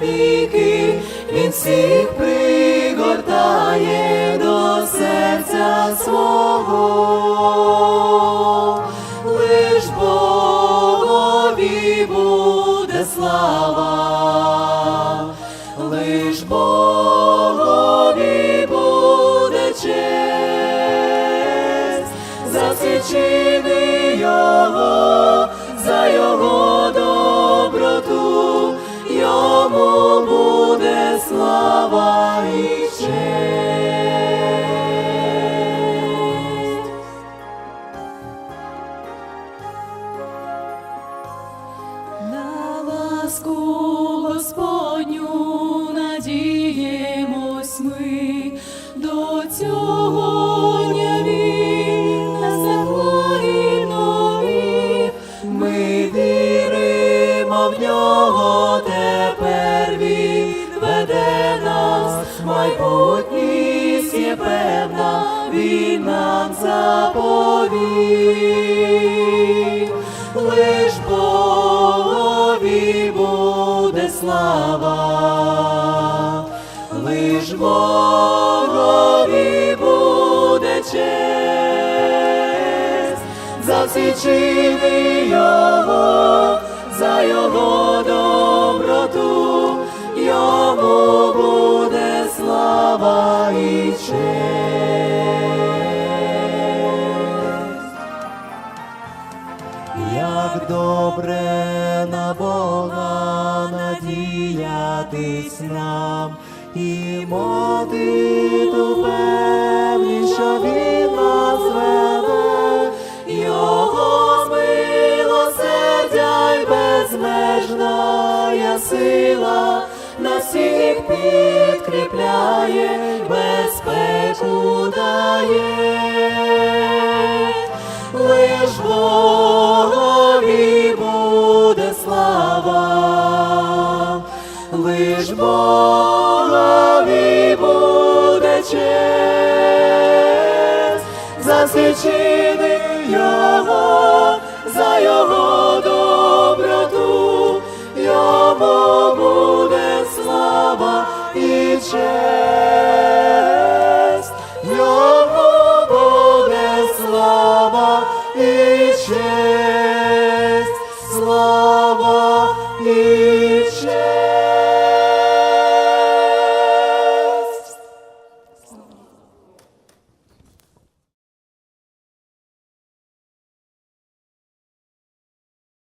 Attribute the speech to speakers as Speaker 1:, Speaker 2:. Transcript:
Speaker 1: навіки, він всіх пригортає до серця свого. Лиш Богові буде слава, лиш Богові буде честь, за всі чини Його, за Його доброту, ласку Господню надіємось ми, до цього дня. Ми віримо в нього, тепер він нас, майбутність є певна, він нам заповів. Слава, лиш Богові буде честь, за всі Його, Як добре на Бога надіятись нам і молитву певні, що він нас його милосердя й безмежна сила, нас всіх підкріпляє, безпеку Богові буде честь. За зичини його, за його доброту, йому буде слава і честь, йому буде слава і честь, слава і честь.